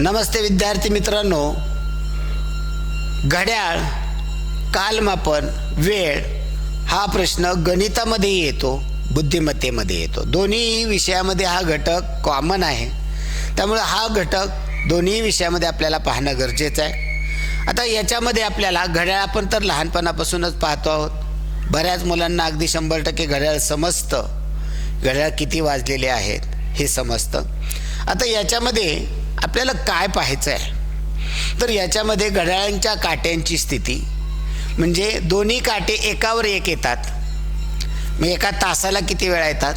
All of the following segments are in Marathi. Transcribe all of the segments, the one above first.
नमस्ते विद्यार्थी मित्रांनो. घड्याळ कालमापन वेळ हा प्रश्न गणितामध्ये येतो बुद्धिमत्तेमध्ये येतो. दोन्ही विषयामध्ये हा घटक कॉमन आहे. त्यामुळे हा घटक दोन्ही विषयामध्ये आपल्याला पाहणं गरजेचं आहे. आता याच्यामध्ये आपल्याला घड्याळ आपण तर लहानपणापासूनच पाहतो आहोत. बऱ्याच मुलांना अगदी शंभर टक्के घड्याळ समजतं. घड्याळ किती वाजलेले आहेत हे समजतं. आता याच्यामध्ये आपल्याला काय पाहायचं आहे? तर याच्यामध्ये घड्याळांच्या काट्यांची स्थिती. म्हणजे दोन्ही काटे एकावर एक येतात. मग एका तासाला किती वेळा येतात?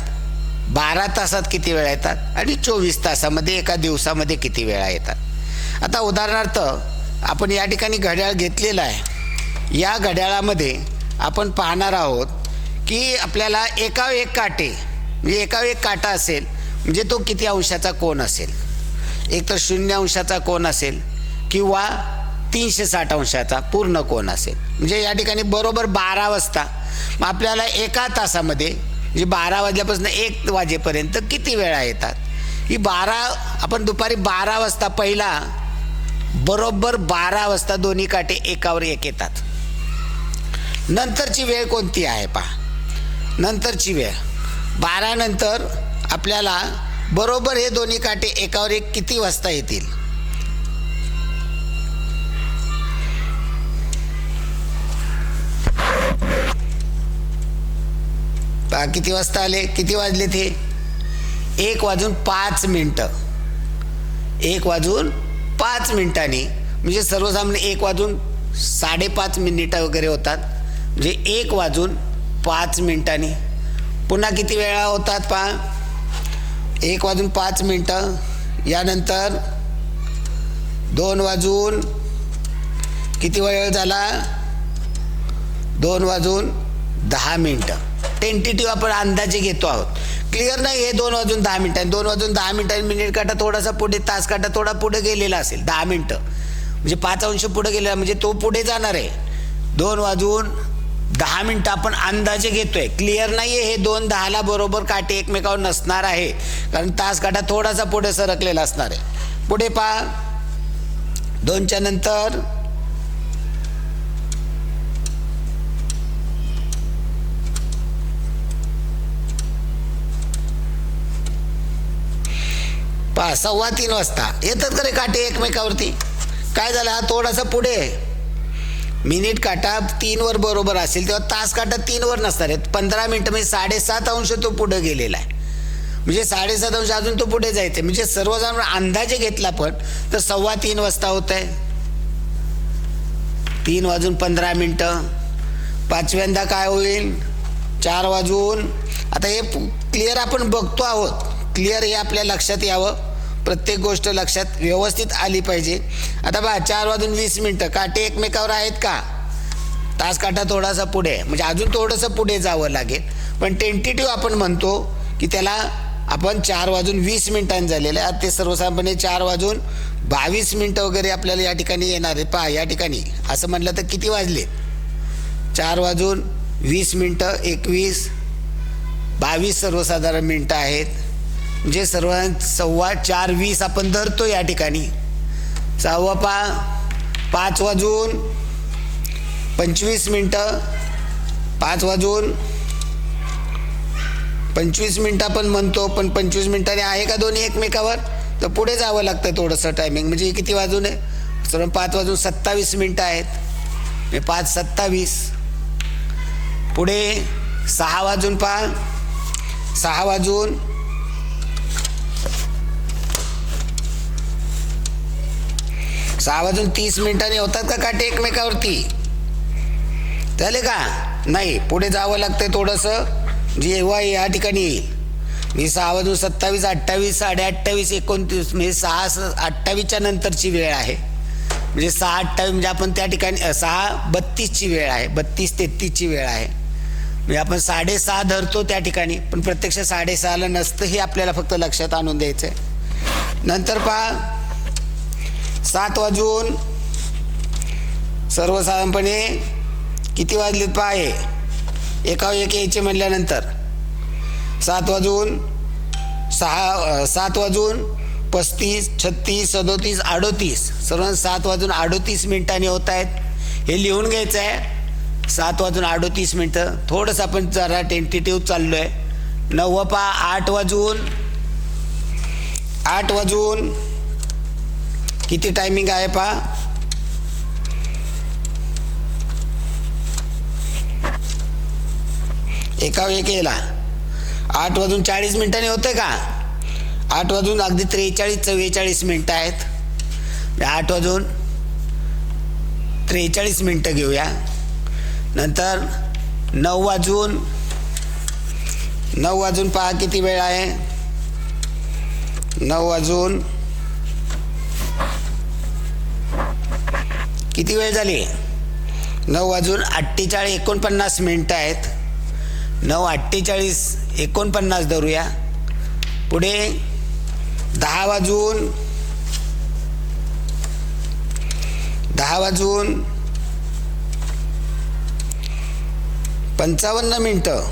बारा तासात किती वेळा येतात? आणि चोवीस तासामध्ये एका दिवसामध्ये किती वेळा येतात? आता उदाहरणार्थ आपण या ठिकाणी घड्याळ घेतलेलं आहे. या घड्याळामध्ये आपण पाहणार आहोत की आपल्याला एकावर एक काटे म्हणजे एकावर एक काटा असेल म्हणजे तो किती अंशाचा कोण असेल? एक तर शून्य अंशाचा कोण असेल किंवा तीनशे साठ अंशाचा पूर्ण कोण असेल. म्हणजे या ठिकाणी बरोबर बारा वाजता. मग आपल्याला एका तासामध्ये म्हणजे बारा वाजल्यापासून एक वाजेपर्यंत किती वेळा येतात? ही बारा आपण दुपारी बारा वाजता पहिला बरोबर बारा वाजता दोन्ही काटे एकावर एक येतात. नंतरची वेळ कोणती आहे पहा. नंतरची वेळ. बारानंतर आपल्याला बरोबर हे दोन्ही काटे एकावर एक किती वाजता येतील? पहा किती वाजता आले? किती वाजले ते एक वाजून पाच मिनटं. एक वाजून पाच मिनिटांनी म्हणजे सर्वसामान्य एक वाजून साडेपाच मिनिटं वगैरे होतात. म्हणजे एक वाजून पाच मिनिटांनी. पुन्हा किती वेळा होतात पहा? एक वाजून पाच मिनटं. यानंतर दोन वाजून किती वेळ झाला? दोन वाजून दहा मिनटं. टेंटेटिव्ह आपण अंदाजे घेतो आहोत. क्लिअर नाही? हे दोन वाजून दहा मिनटांनी दोन वाजून दहा मिनटांनी मिनिट काटा थोडासा पुढे तास काटा थोडा पुढे गेलेला असेल दहा मिनटं. म्हणजे पाच अंश पुढे गेलेला म्हणजे तो पुढे जाणार आहे. दोन वाजून दहा मिनटं आपण अंदाजे घेतोय. क्लिअर नाही आहे हे दोन दहाला बरोबर काटे एकमेकावर नसणार आहे. कारण तास काटा थोडासा पुढे सरकलेला असणार आहे. पुढे पहा. दोनच्या नंतर. पहा सव्वा तीन वाजता. येतात का रे काटे एकमेकावरती? काय झालं? हा थोडासा पुढे. आहे. मिनिट काटा तीनवर बरोबर असेल तेव्हा तास काटा तीनवर नसणार आहेत. पंधरा मिनटं म्हणजे साडेसात अंश तो पुढे गेलेला आहे. म्हणजे साडेसात अंश अजून तो पुढे जायचं म्हणजे सर्वजण अंदाजे घेतला पण तर सव्वा तीन वाजता होत आहे. तीन वाजून पंधरा मिनटं. पाचव्यांदा काय होईल? चार वाजून. आता हे क्लिअर आपण बघतो आहोत. क्लिअर हे आपल्या लक्षात यावं. प्रत्येक गोष्ट लक्षात व्यवस्थित आली पाहिजे. आता बा चार वाजून वीस मिनटं. काटे एकमेकावर आहेत का? तास काटा थोडासा पुढे. म्हणजे अजून थोडंसं पुढे जावं लागेल. पण टेंटेटिव्ह आपण म्हणतो की त्याला आपण चार वाजून वीस मिनिटांनी झालेलं आहे. आता ते सर्वसाधारणपणे चार वाजून बावीस मिनटं वगैरे आपल्याला या ठिकाणी येणार आहे. पहा या ठिकाणी. असं म्हटलं तर किती वाजले? चार वाजून वीस मिनटं एकवीस बावीस सर्वसाधारण मिनटं आहेत. म्हणजे सर्व सव्वा चार वीस आपण धरतो या ठिकाणी. सहावा पा पाच वाजून पंचवीस मिनटं पाच वाजून पंचवीस मिनटं आपण म्हणतो पण पंचवीस मिनटाने आहे का दोन्ही एकमेकावर? तर पुढे जावं लागतं थोडंसं टायमिंग म्हणजे हे किती वाजून आहे? सर्व पाच वाजून सत्तावीस मिनटं आहेत. पाच सत्तावीस. पुढे सहा वाजून पहा. सहा वाजून सहा वाजून तीस मिनिटांनी होतात का काटे एकमेकावरती? झाले का? नाही पुढे जावं लागतंय थोडंसं. जेव्हा या ठिकाणी. येईल मी सहा वाजून सत्तावीस अठ्ठावीस साडे अठ्ठावीस एकोणतीस म्हणजे सहा स- अठ्ठावीसच्या नंतरची वेळ आहे. म्हणजे सहा अठ्ठावीस म्हणजे आपण त्या ठिकाणी सहा बत्तीसची वेळ आहे. बत्तीस तेहतीसची वेळ आहे. म्हणजे आपण साडेसहा धरतो त्या ठिकाणी पण प्रत्यक्ष साडेसहाला नसतं हे आपल्याला फक्त लक्षात आणून द्यायचं आहे नंतर पहा सात वाजून सर्वसाधारणपणे किती वाजलेत पहा? हे एका एक यायचे म्हटल्यानंतर सात वाजून सहा सात वाजून पस्तीस छत्तीस सदोतीस अडोतीस सर्व सात वाजून अडोतीस मिनिटांनी होत आहेत. हे लिहून घ्यायचं आहे सात वाजून अडोतीस मिनटं. थोडंसं आपण जरा टेंटेटिव्ह चाललो आहे नववा पा आठ वाजून आठ वाजून किती टायमिंग आहे पा एका वेळी केला आठ वाजून चाळीस मिनिटांनी होते का? आठ वाजून अगदी त्रेचाळीस चव्वेचाळीस मिनटं आहेत. आठ वाजून त्रेचाळीस मिनटं घेऊया. नंतर नऊ वाजून नऊ वाजून पहा किती वेळ आहे. नऊ वाजून किती वेळ झाली? नऊ वाजून अठ्ठेचाळीस एकोणपन्नास मिनटं आहेत. नऊ अठ्ठेचाळीस एकोणपन्नास धरूया. पुढे दहा वाजून दहा वाजून पंचावन्न मिनटं.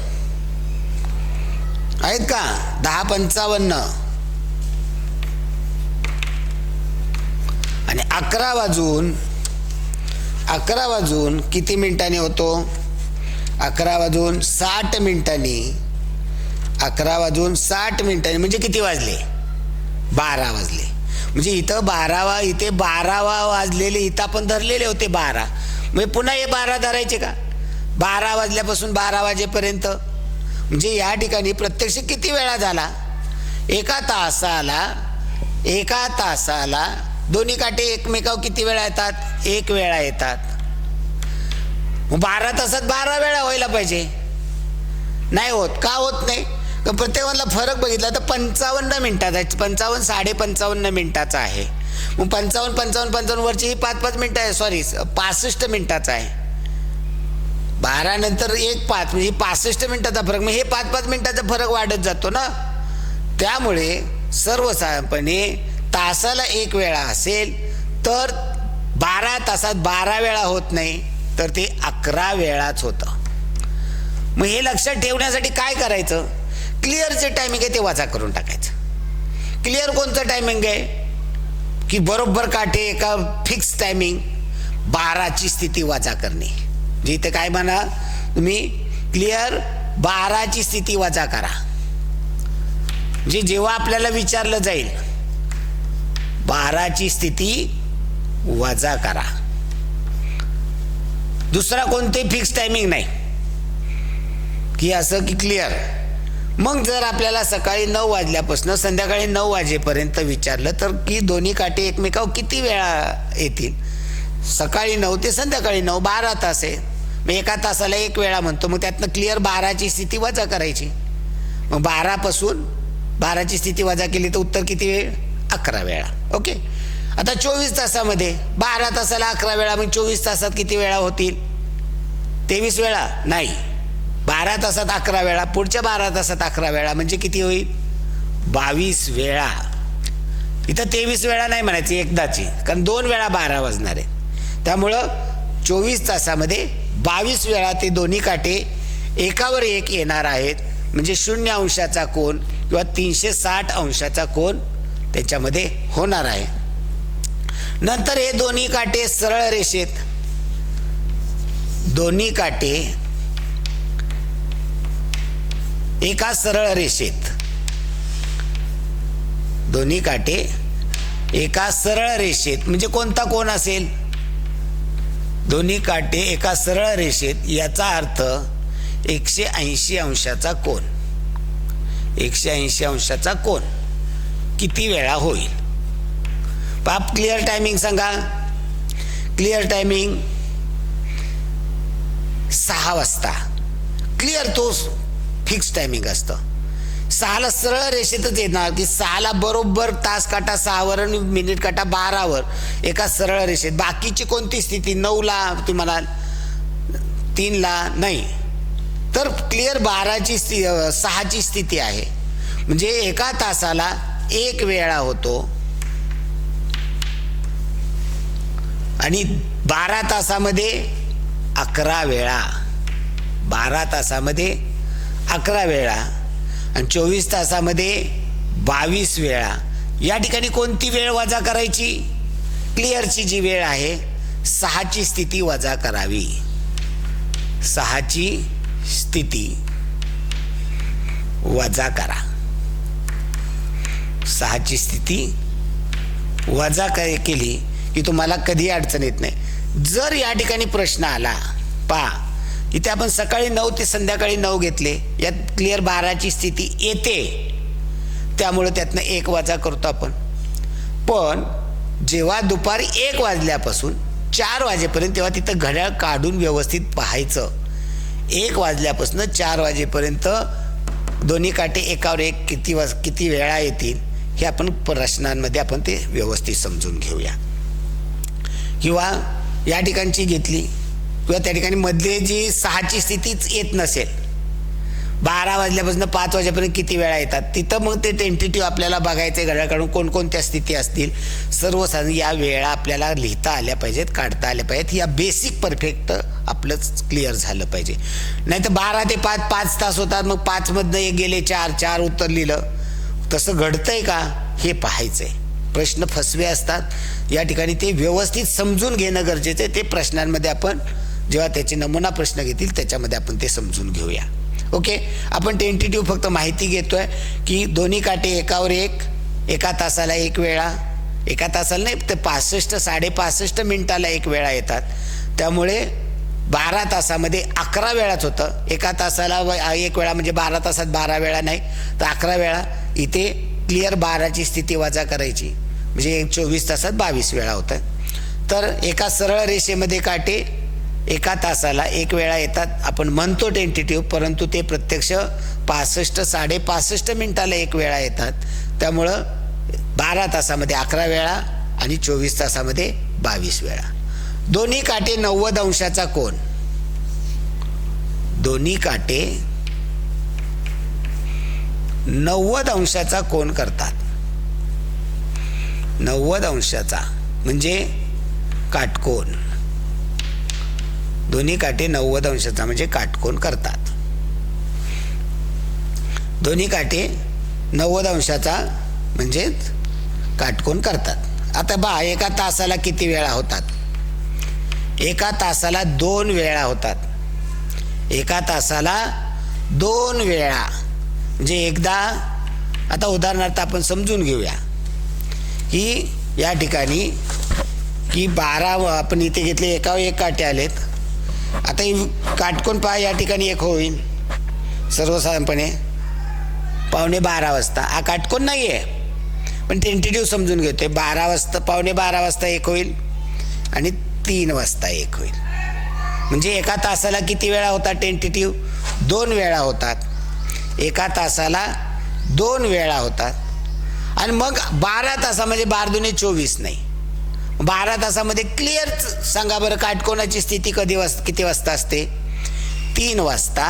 आहेत का? दहा पंचावन्न. आणि अकरा वाजून अकरा वाजून किती मिनिटांनी होतो? अकरा वाजून साठ मिनिटांनी. अकरा वाजून साठ मिनिटांनी म्हणजे किती वाजले? बारा वाजले. म्हणजे इथं बारावा इथे बारावा वाजलेले इथं आपण धरलेले होते बारा. म्हणजे पुन्हा हे बारा धरायचे का? बारा वाजल्यापासून बारा वाजेपर्यंत. म्हणजे या ठिकाणी प्रत्यक्ष किती वेळा झाला? एका तासाला एका तासाला दोन्ही काटे एकमेकावर किती वेळा येतात? एक वेळा येतात. बारा तासात बारा वेळा व्हायला पाहिजे. नाही होत. का होत नाही? कारण प्रत्येकाला फरक बघितला तर पंचावन्न मिनिटाचा आहे. पंचावन्न साडे पंचावन्न मिनिटाचा आहे. मग पंचावन्न पंचावन्न पंचावन्न वरची ही पाच पाच मिनिटं आहे. सॉरी पासष्ट मिनिटाचा आहे. बारा नंतर एक पाच म्हणजे पासष्ट मिनिटाचा फरक. मग हे पाच पाच मिनिटाचा फरक वाढत जातो ना? त्यामुळे सर्वसाधारणपणे तासाला एक वेळा असेल तर बारा तासात बारा वेळा होत नाही तर ते अकरा वेळाच होतं. मग हे लक्षात ठेवण्यासाठी काय करायचं? क्लिअरचे टायमिंग आहे ते वाचा करून टाकायचं. क्लिअर कोणतं टायमिंग आहे? की बरोबर काटे का फिक्स टायमिंग बाराची स्थिती वाचा करणे. जे इथं काय म्हणा तुम्ही क्लिअर बाराची स्थिती वाचा करा. जे जेव्हा आपल्याला विचारलं जाईल बाराची स्थिती वजा करा. दुसरा कोणतेही फिक्स टायमिंग नाही. की असं की क्लिअर मग जर आपल्याला सकाळी नऊ वाजल्यापासून संध्याकाळी नऊ वाजेपर्यंत विचारलं तर की दोन्ही काठी एकमेकावर किती वेळा येतील? सकाळी नऊ ते संध्याकाळी नऊ बारा तास आहे. मग एका तासाला एक वेळा म्हणतो मग त्यातनं क्लिअर बाराची स्थिती वजा करायची. मग बारापासून बाराची स्थिती वजा केली तर उत्तर किती वेळ अकरा वेळा ओके? आता चोवीस तासामध्ये बारा तासाला अकरा वेळा म्हणजे चोवीस तासात किती वेळा होतील? तेवीस वेळा? नाही. बारा तासात अकरा वेळा पुढच्या बारा तासात अकरा वेळा म्हणजे किती होईल? बावीस वेळा. इथं तेवीस वेळा नाही म्हणायची एकदाची. कारण दोन वेळा बारा वाजणार आहे. त्यामुळं चोवीस तासामध्ये बावीस वेळा ते दोन्ही काटे एकावर एक येणार आहेत. म्हणजे शून्य अंशाचा कोण किंवा तीनशे साठ अंशाचा कोण त्याच्यामध्ये होणार आहे. नंतर हे दोन्ही काटे सरळ रेषेत. दोन्ही काटे एका सरळ रेषेत. दोन्ही काटे एका सरळ रेषेत. म्हणजे कोणता कोण असेल? दोन्ही काटे एका सरळ रेषेत. याचा अर्थ एकशे ऐंशी अंशाचा कोण एकशे ऐंशी अंशाचा कोण किती वेळा होईल? बाप क्लिअर टायमिंग सांगा. क्लिअर टायमिंग सहा वाजता. क्लिअर तो फिक्स टायमिंग असतं. सहाला सरळ रेषेतच येणार की सहाला बरोबर तास काटा सहावर आणि मिनिट काटा बारावर एका सरळ रेषेत. बाकीची कोणती स्थिती? नऊला तुम्हाला तीनला नाही. तर क्लिअर बाराची स्थि सहाची स्थिती आहे. म्हणजे एका तासाला एक वेळा होतो. आणि बारा तासामध्ये अकरा वेळा. बारा तासामध्ये अकरा वेळा. आणि चोवीस तासामध्ये बावीस वेळा. या ठिकाणी कोणती वेळ वजा करायची? क्लिअरची जी वेळ आहे सहाची स्थिती वजा करावी. सहाची स्थिती वजा करा. सहाची स्थिती वजा काय केली की तुम्हाला कधी अडचण येत नाही. जर या ठिकाणी प्रश्न आला पा इथे आपण सकाळी नऊ ते संध्याकाळी नऊ घेतले यात क्लिअर बाराची स्थिती येते. त्यामुळं त्यातनं एक वाजा करतो आपण. पण जेव्हा दुपारी एक वाजल्यापासून चार वाजेपर्यंत तेव्हा तिथं घड्याळ काढून व्यवस्थित पाहायचं. एक वाजल्यापासून चार वाजेपर्यंत दोन्ही काटे एकावर एक किती वाज किती वेळा येतील हे आपण प्रश्नांमध्ये आपण ते व्यवस्थित समजून घेऊया. किंवा या ठिकाणची घेतली किंवा त्या ठिकाणी मधले जी सहाची स्थितीच येत नसेल. बारा वाजल्यापासून पाच वाजेपर्यंत किती वेळा येतात? तिथं मग ते टेंटेटिव्ह आपल्याला बघायचं घड्याकडून कोणकोणत्या स्थिती असतील. सर्वसाधारण या वेळा आपल्याला लिहिता आल्या पाहिजेत काढता आल्या पाहिजेत. या बेसिक परफेक्ट आपलंच क्लिअर झालं पाहिजे. नाही तर बारा ते पाच पाच तास होतात. मग पाचमधनं एक गेले चार चार उत्तर लिहिलं. तसं घडतंय का हे पाहायचंय. प्रश्न फसवे असतात. या ठिकाणी ते व्यवस्थित समजून घेणं गरजेचं आहे. ते प्रश्नांमध्ये आपण जेव्हा त्याचे नमुना प्रश्न घेतील त्याच्यामध्ये आपण ते समजून घेऊया. ओके? आपण टेंटेटिव्ह फक्त माहिती घेतोय की दोन्ही काटे एकावर एक एका तासाला एक वेळा एका तासाला नाही तर पासष्ट साडेपासष्ट मिनिटाला एक वेळा येतात. त्यामुळे बारा तासामध्ये अकरा वेळाच होतं. एका तासाला व- एक वेळा म्हणजे बारा तासात बारा वेळा नाही तर अकरा वेळा. इथे क्लिअर बाराची स्थिती वाजा करायची. म्हणजे एक चोवीस तासात बावीस वेळा होतं. तर एका सरळ रेषेमध्ये काटे एका तासाला एक वेळा येतात. आपण म्हणतो टेंटेटिव्ह परंतु ते प्रत्यक्ष पासष्ट साडेपासष्ट मिनिटाला एक वेळा येतात. त्यामुळं बारा तासामध्ये अकरा वेळा आणि चोवीस तासामध्ये बावीस वेळा. दोन्ही काटे नव्वद अंशाचा कोण दोन्ही काटे नव्वद अंशाचा कोण करतात? नव्वद अंशाचा म्हणजे काटकोन. दोन्ही काटे नव्वद अंशाचा म्हणजे काटकोन करतात. दोन्ही काटे नव्वद अंशाचा म्हणजेच काटकोन करतात. आता बा एका तासाला किती वेळा होतात? एका तासाला दोन वेळा होतात. एका तासाला दोन वेळा. म्हणजे एकदा आता उदाहरणार्थ आपण समजून घेऊया की या ठिकाणी की बारा आपण इथे घेतले एका एक काटे आलेत. आता ही काटकोन पहा या ठिकाणी एक होईल. सर्वसाधारणपणे पावणे बारा वाजता. हा काटकोन नाही आहे पण टेंटेटिव्ह समजून घेतो आहे बारा वाजता पावणे बारा वाजता एक होईल आणि तीन वाजता एक होईल. म्हणजे एका तासाला किती वेळा होता टेंटेटिव्ह दोन वेळा होतात. एका तासाला दोन वेळा होतात. आणि मग बारा तासामध्ये म्हणजे बार दुने चोवीस नाही. बारा तासामध्ये क्लिअर सांगा बरं काटकोणाची स्थिती कधी वाज किती वाजता असते? तीन वाजता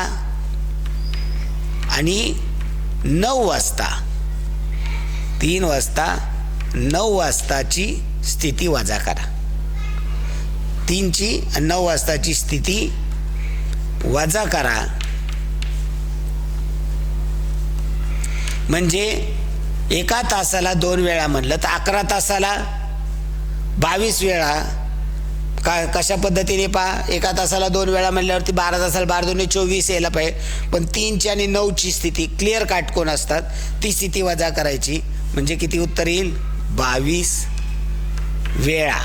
आणि नऊ वाजता. तीन वाजता नऊ वाजताची स्थिती वजा करा. तीनची आणि नऊ वाजताची स्थिती वजा करा. म्हणजे एका तासाला दोन वेळा म्हणलं तर अकरा तासाला बावीस वेळा. का कशा पद्धतीने पहा? एका तासाला दोन वेळा म्हणल्यावरती बारा तासाला बारा दोन्ही चोवीस यायला पाहिजे. पण तीनची आणि नऊची स्थिती क्लिअर काटकोन असतात. ती स्थिती वजा करायची. म्हणजे किती उत्तर येईल? बावीस वेळा.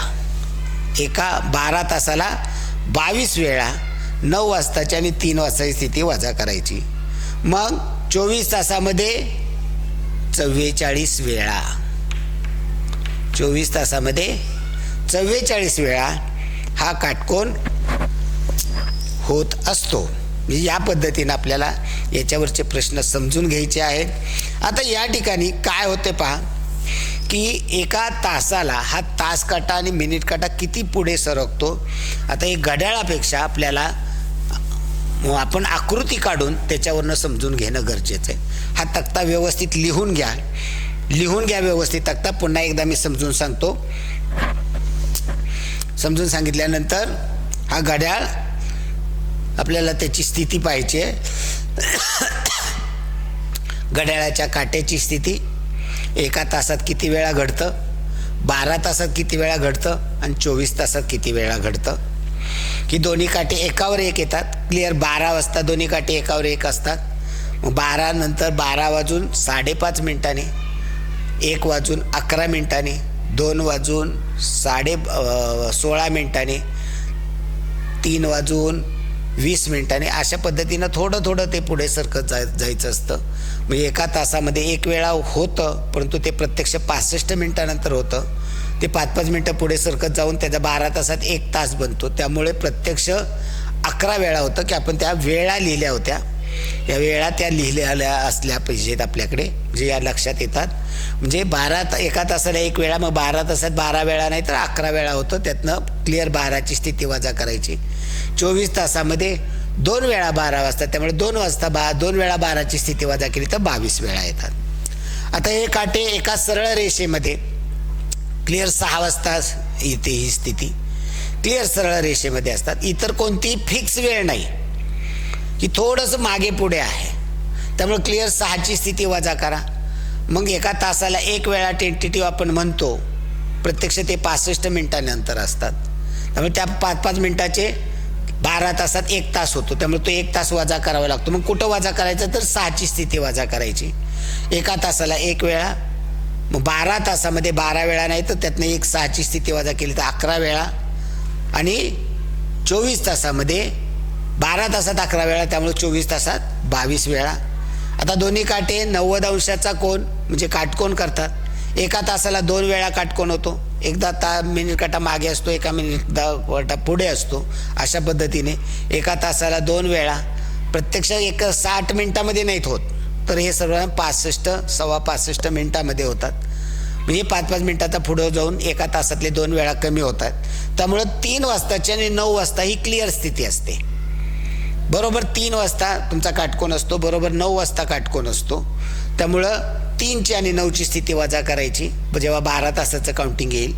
एका बारा तासाला बावीस वेळा. नऊ वाजताची आणि तीन वाजताची स्थिती वजा करायची. मग चोवीस तासामध्ये चव्वेचाळीस वेळा. चोवीस तासामध्ये चव्वेचाळीस वेळा हा काटकोन होत असतो. म्हणजे या पद्धतीनं आपल्याला याच्यावरचे प्रश्न समजून घ्यायचे आहेत. आता या ठिकाणी काय होते पहा की एका तासाला हा तास काटा आणि मिनिट काटा किती पुढे सरकतो? आता एक घड्याळापेक्षा आपल्याला आपण आकृती काढून त्याच्यावरनं समजून घेणं गरजेचं आहे. हा तक्ता व्यवस्थित लिहून घ्या. लिहून घ्या व्यवस्थित तक्ता. पुन्हा एकदा मी समजून सांगतो. समजून सांगितल्यानंतर हा घड्याळ आपल्याला त्याची स्थिती पाहिजे. घड्याळाच्या काट्याची स्थिती. एका तासात किती वेळा घडतं? बारा तासात किती वेळा घडतं? आणि चोवीस तासात किती वेळा घडतं? की दोन्ही काटे एकावर एक येतात. क्लिअर बारा वाजता दोन्ही काटे एकावर एक असतात. मग बारा नंतर बारा वाजून साडेपाच मिनिटांनी एक वाजून अकरा मिनिटांनी दोन वाजून साडे सोळा मिनिटांनी तीन वाजून वीस मिनिटांनी अशा पद्धतीनं थोडं थोडं ते पुढे सरकत जाय जायचं असतं. म्हणजे एका तासामध्ये एक वेळा होतं परंतु ते प्रत्यक्ष पासष्ट मिनिटानंतर होतं. ते पाच पाच मिनटं पुढे सरकत जाऊन त्याचा बारा तासात एक तास बनतो. त्यामुळे प्रत्यक्ष अकरा वेळा होतं की आपण त्या वेळा लिहिल्या होत्या. या वेळा त्या लिहिलेल्या असल्या पाहिजेत आपल्याकडे जे या लक्षात येतात. म्हणजे बारा ता एका तासाला एक वेळा मग बारा तासात बारा वेळा नाही तर अकरा वेळा होतं. त्यातनं क्लिअर बाराची स्थिती वजा करायची. चोवीस तासामध्ये दोन वेळा बारा वाजता त्यामुळे दोन वाजता बा दोन वेळा बाराची स्थिती वजा केली तर बावीस वेळा येतात. आता हे काटे एका सरळ रेषेमध्ये क्लिअर सहा वाजता येते ही स्थिती. क्लिअर सरळ रेषेमध्ये असतात. इतर कोणतीही फिक्स वेळ नाही. की थोडंसं मागे पुढे आहे. त्यामुळे क्लिअर सहाची स्थिती वजा करा. मग एका तासाला एक वेळा टेंटेटिव्ह आपण म्हणतो. प्रत्यक्ष ते पासष्ट मिनिटानंतर असतात. त्यामुळे त्या पाच पाच मिनिटाचे बारा तासात एक तास होतो. त्यामुळे तो एक तास वजा करावा लागतो. मग कुठं वजा करायचा? तर सहाची स्थिती वजा करायची. एका तासाला एक वेळा बारा तासामध्ये बारा वेळा नाही तर त्यातनं एक सहाची स्थिती वजा केली तर अकरा वेळा. आणि चोवीस तासामध्ये बारा तासात अकरा वेळा त्यामुळे चोवीस तासात बावीस वेळा. आता दोन्ही काटे नव्वद अंशाचा कोण म्हणजे काटकोण करतात. एका तासाला दोन वेळा काटकोण होतो. एकदा ता मिनिट काटा मागे असतो एका मिनिट काटा पुढे असतो अशा पद्धतीने. एका तासाला दोन वेळा. प्रत्यक्ष एक साठ मिनिटामध्ये नाहीत होत. तर हे सर्व पासष्ट सव्वा पासष्ट मिनिटामध्ये होतात. म्हणजे पाच पाच मिनिटाचा पुढं जाऊन एका तासातले दोन वेळा कमी होतात. त्यामुळं तीन वाजताची आणि नऊ वाजता ही क्लिअर स्थिती असते. बरोबर तीन वाजता तुमचा काटकोन असतो बरोबर नऊ वाजता काटकोन असतो. त्यामुळं तीनची आणि नऊची स्थिती वजा करायची. जेव्हा बारा तासाचं काउंटिंग येईल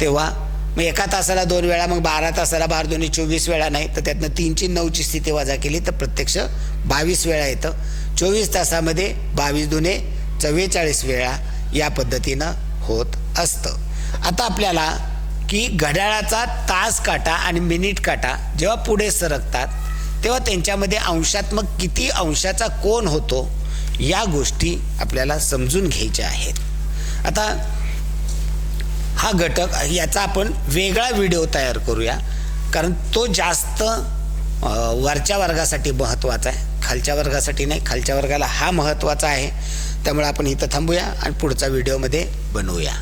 तेव्हा मग एका तासाला दोन वेळा मग बारा तासाला बारा दोन्ही चोवीस वेळा नाही तर त्यातनं तीनची नऊची स्थिती वजा केली तर प्रत्यक्ष बावीस वेळा येतं. चोवीस तासामध्ये बावीस दुने चव्वेचाळीस वेळा या पद्धतीनं होत असतं. आता आपल्याला की घड्याळाचा तास काटा आणि मिनिट काटा जेव्हा पुढे सरकतात तेव्हा त्यांच्यामध्ये अंशात्मक किती अंशाचा कोण होतो या गोष्टी आपल्याला समजून घ्यायच्या आहेत. आता हा घटक याचा आपण वेगळा व्हिडिओ तयार करूया कारण तो जास्त वरच्या वर्गासाठी महत्त्वाचा आहे. खालच्या वर्गासाठी नाही खालच्या वर्गाला हा महत्त्वाचा आहे. त्यामुळे आपण इथं थांबूया आणि पुढचा व्हिडिओमध्ये बनवूया.